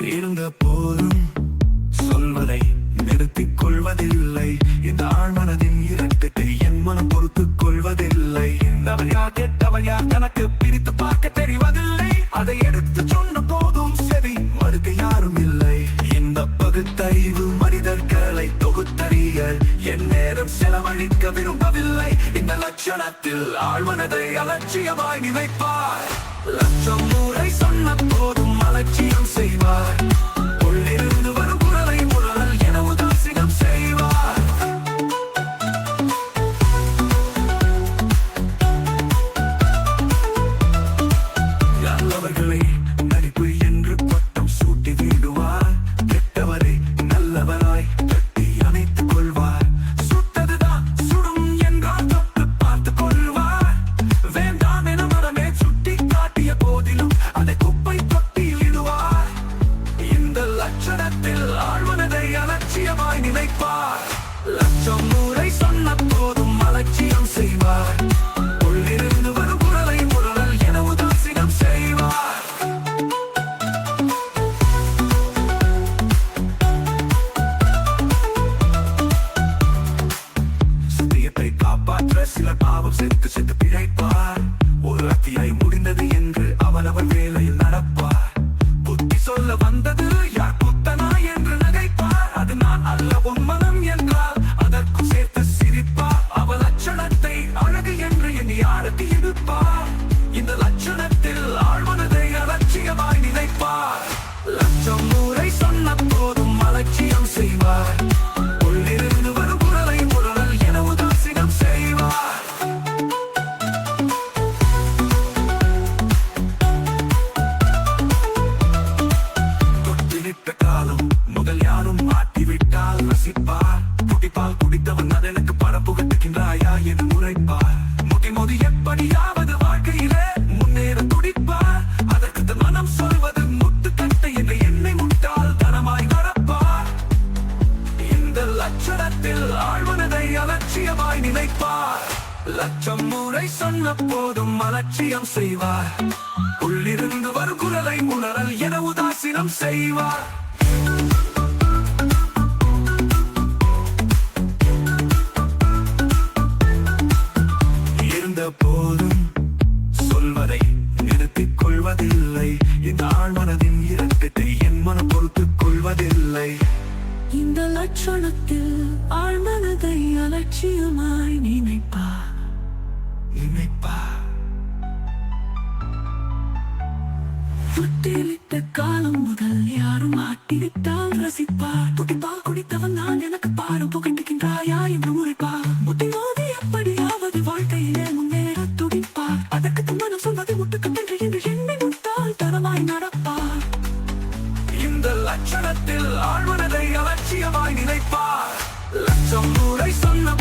இருந்த போதும். சொல்வதை நிறுத்திக் கொள்வதில்லை. இந்த ஆழ்மனதின் இரட்டுக்கு என் மனம் பொறுத்துக் கொள்வதில்லை. அவர் யார் கெட்டவர் யார் தனக்கு பிரித்து பார்க்க தெரிவதில்லை. அதை எடுத்து சொன்ன போதும் சரி மறுக்க யாரும் இல்லை. இந்த பகுத்தறிவு மனிதர்களை தொகுத்தறிய என் நேரம் செலவழிக்க விரும்பவில்லை. இந்த லட்சணத்தில் ஆழ்மனதை அலட்சியமாய் நினைப்பார் லட்சம் முறை சொன்ன போதும் அலட்சியம் செய்வார் காப்பாற்ற சில பாவம் செத்து செத்து பிழைப்பார். ஒரு அத்தியாய் முடிந்தது என்று அவனவன் வேலையில் நடப்பார். புத்தி சொல்ல வந்தது யார் புத்தனா என்று நகைப்பார். அது நான் அல்ல உன் மனம் என்றால் அதற்கு சேர்த்து சிரிப்பார். அவள் லட்சணத்தை அழகு என்று எண்ணி ஆரத்தி உரைப்பார் என்று முறைப்பார் மோதி எப்படியாவது வாழ்க்கையிலே முன்னேற துடிப்பார். அதற்கு தன் மனம் சொல்வது முட்டு கட்டை என்ற எண்ணெய் முட்டால் தனமாய் நடப்பார் இந்த லட்சணத்தில் ஆழ்வனதை அலட்சியமாய் நினைப்பார். லட்சம் முறை சொன்ன போதும் அலட்சியம் செய்வார். உள்ளிருந்து வரும் குரலை உணரல் என உதாசீனம் செய்வார். தற்சணத்தில் ஆழ்மனதை அலட்சியமாய் நினைப்பார் நினைப்பார் புத்தியலிட்ட காலம் முதல் யாரும் ஆட்டிவிட்டால் ரசிப்பார் துடிப்பால் லட்சணத்தில் ஆழ்மனதை அலட்சியமாய் நினைப்பார். லட்சம் நூலை சொன்ன